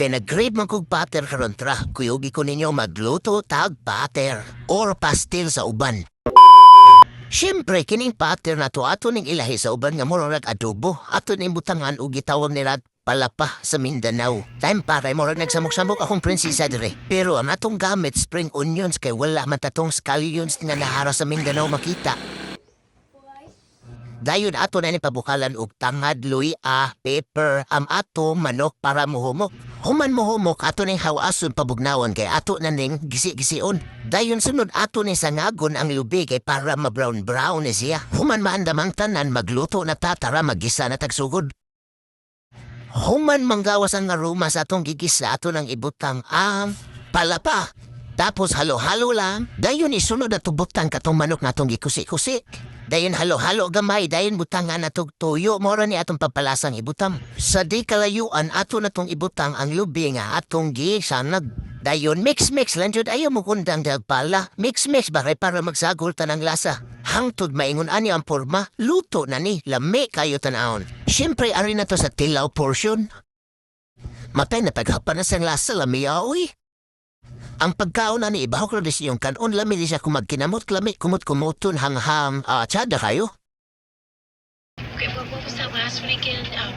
Kay nag-grade man kog pater karon tra, kuyugi ko ninyo magluto tag pater or pastil sa uban. Siyempre, kining pater na to ato ning ilahi sa uban nga murag adobo. Ato ning butangan ug gitawag nila palapa sa Mindanao. Time para murag nagsamok-samok akong prinsesa dire. Pero ang atong gamit spring onions kay wala man tatong scallions nga nahara sa Mindanao makita. Dayon ato na ni pabukalan og tangad, luya, pepper, am ato manok para muhumok. Human muhumok ato ning hawason pabugnawon kay ato na ning gisi-gision. Dayon sunod ato ni sangagon ang lubi kay para ma-brown-brown ni siya. Human maandamang tanan magluto na tatara magisa na tagsugod. Human manggawas ang aroma sa atong gigisa ato ng ibutang ang palapa. Tapos halo-halo lang. Dayon isunod na tubutang katong manok na atong gikusi-kusi. Dayon halo-halo gamay, dayon butangan na tog tuyo, mora ni atong papalasang ibutang. Sa di kalayuan, ato na tong ibutang ang lubi nga atong gisanag. Dayon mix-mix lang jud ayaw mo kundang pala. Mix-mix ba para magsagol ta ng lasa. Hangtod maingon ani ang porma, luto na ni, lami kayo tanahon. Siyempre, ari na to sa tilaw portion. Matay na paghapan na sang lasa lami aoy. Ang pagkaon na ni ibahok na yung kanon lami di siya kumagkinamot lami kumot kumuton hanghang ah tsada kayo. Okay, what, what was that last one again? Um,